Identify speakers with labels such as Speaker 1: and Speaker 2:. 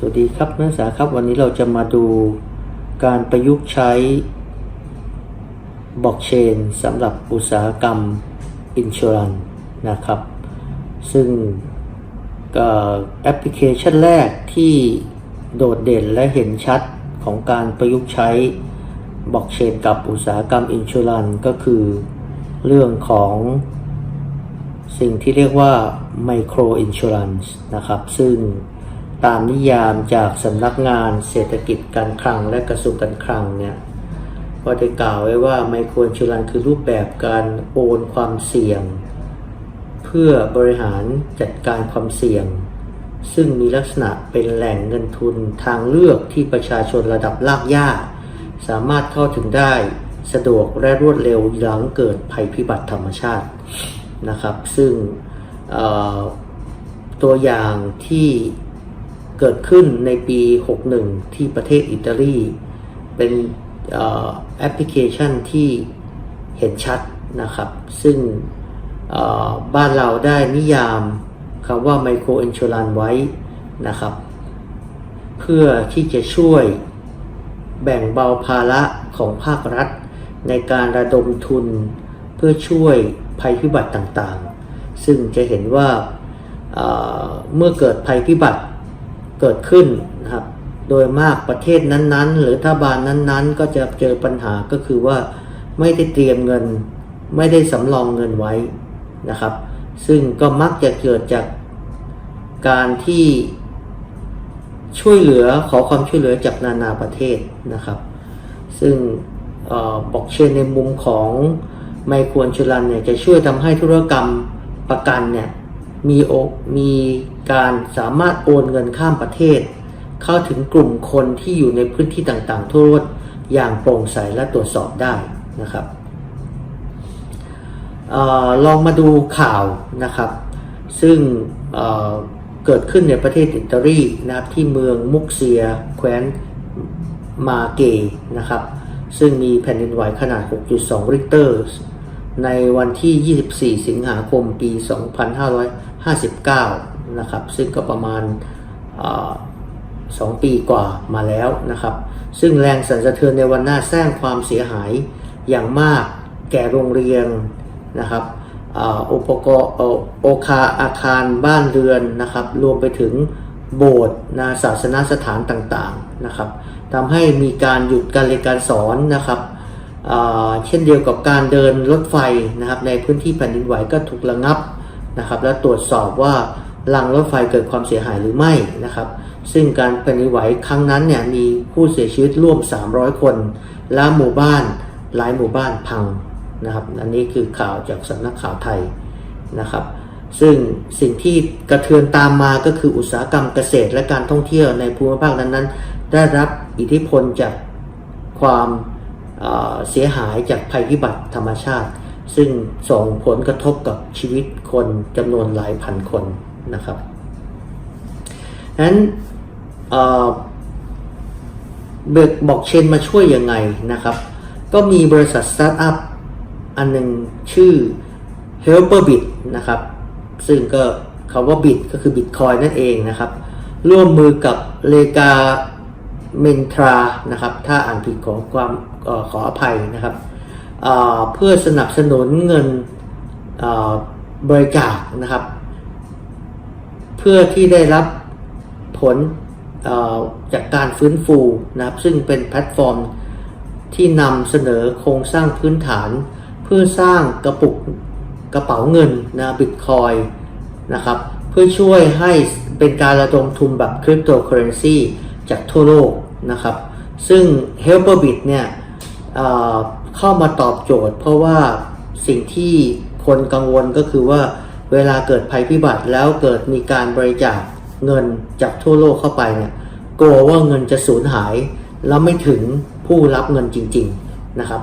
Speaker 1: สวัสดีครับนักศึกษาครับวันนี้เราจะมาดูการประยุกต์ใช้บล็อกเชนสำหรับอุตสาหกรรมอินช r รันนะครับ ซึ่งแอปพลิเคชันแรกที่โดดเด่นและเห็นชัดของการประยุกต์ใช้บล็อกเชนกับอุตสาหกรรมอินช r รันก็คือเรื่องของสิ่งที่เรียกว่า Micro Insurance นะครับซึ่ง ตามนิยามจากสำนักงานเศรษฐกิจการคลังและกระทรวงการคลังเนี่ยก็ได้กล่าวไว้ว่าไมโครอินชูรันคือรูปแบบการโอนความเสี่ยง เพื่อบริหารจัดการความเสี่ยง ซึ่งมีลักษณะเป็นแหล่งเงินทุนทางเลือกที่ประชาชนระดับลากย่าสามารถเข้าถึงได้สะดวกและรวดเร็วหลังเกิดภัยพิบัติธรรมชาตินะครับ ซึ่งตัวอย่างที่ เกิดขึ้นในปี 61 ที่ประเทศอิตาลี เป็นแอปพลิเคชันที่เห็นชัดนะครับ ซึ่งบ้านเราได้นิยามคำว่าไมโครอินช r รันไว้นะครับ เพื่อที่จะช่วยแบ่งเบาภาระของภาครัฐ ในการระดมทุน เพื่อช่วยภัยพิบัติต่างๆ ซึ่งจะเห็นว่าเอ่อเมื่อเกิดภัยพิบัติ เกิดขึ้นนะครับ โดยมากประเทศนั้นๆ หรือรัฐบาลนั้นๆ ก็จะเจอปัญหาก็คือว่าไม่ได้เตรียมเงิน ไม่ได้สำรองเงินไว้นะครับ ซึ่งก็มักจะเกิดจากการที่ช่วยเหลือขอความช่วยเหลือจากนานาประเทศนะครับ ซึ่งบอกเชนในมุมของไมโครชูรันเนี่ยจะช่วยทำให้ธุรกรรมประกันเนี่ย มีโอมีการสามารถโอนเงินข้ามประเทศ เข้าถึงกลุ่มคนที่อยู่ในพื้นที่ต่างๆ ทั่วโลกอย่างโปร่งใสและตรวจสอบได้นะครับออลองมาดูข่าวนะครับ ซึ่งเเกิดขึ้นในประเทศอิตาลีนะครับที่เมืองมุกเซีย แคว้นมาเกนะครับ ซึ่งมีแผ่นดินไหวขนาด 6.2 ริกเตอร์ ในวันที่ 24 สิงหาคมปี 2559 นะครับ ซึ่งก็ประมาณเอ่อสองปีกว่ามาแล้วนะครับ ซึ่งแรงสั่นสะเทือนในวันหน้าสร้างความเสียหายอย่างมากแก่โรงเรียนนะครับอุปกรณ์เอ่อโอคาอาคารบ้านเรือนนะครับ รวมไปถึงโบสถ์นะศาสนสถานต่างๆนะครับทำให้มีการหยุดการเรียนการสอนนะครับ เช่นเดียวกับการเดินรถไฟนะครับในพื้นที่แผ่นดินไหวก็ถูกระงับนะครับและตรวจสอบว่ารางรถไฟเกิดความเสียหายหรือไม่นะครับ ซึ่งการแผ่นดินไหวครั้งนั้นเนี่ยมีผู้เสียชีวิตร่วม 300 คน และหมู่บ้านหลายหมู่บ้านพังนะครับอันนี้คือข่าวจากสำนักข่าวไทยนะครับ ซึ่งสิ่งที่กระเทือนตามมาก็คืออุตสาหกรรมเกษตรและการท่องเที่ยวในภูมิภาคนั้นๆ ได้รับอิทธิพลจากความ เสียหายจากภัยพิบัติธรรมชาติ ซึ่งส่งผลกระทบกับชีวิตคนจำนวนหลายพันคนนะครับนั้นเบิกบอกเชนมาช่วยยังไงนะครับ ก็มีบริษัทสตาร์ทอัพอันหนึ่งชื่อ Helperbit นะครับ ซึ่งก็คำว่า Bit ก็คือ Bitcoin นั่นเองนะครับ ร่วมมือกับเลกา เมนทรานะครับถ้าอ่านผิดขอความขออภัยนะครับเพื่อสนับสนุนเงินบริจาคนะครับ เพื่อที่ได้รับผลจากการฟื้นฟูนะครับ ซึ่งเป็นแพลตฟอร์มที่นำเสนอโครงสร้างพื้นฐาน เพื่อสร้างกระปุกกระเป๋าเงินนะบิตคอยนะครับ เพื่อช่วยให้เป็นการระดมทุนแบบคริปโตเคอเรนซี จากทั่วโลกนะครับ ซึ่ง Helperbit เนี่ยเเข้ามาตอบโจทย์ เพราะว่าสิ่งที่คนกังวลก็คือว่าเวลาเกิดภัยพิบัติแล้วเกิดมีการบริจาคเงินจากทั่วโลกเข้าไปเนี่ยกลัวว่าเงินจะสูญหาย แล้วไม่ถึงผู้รับเงินจริง ๆนะครับ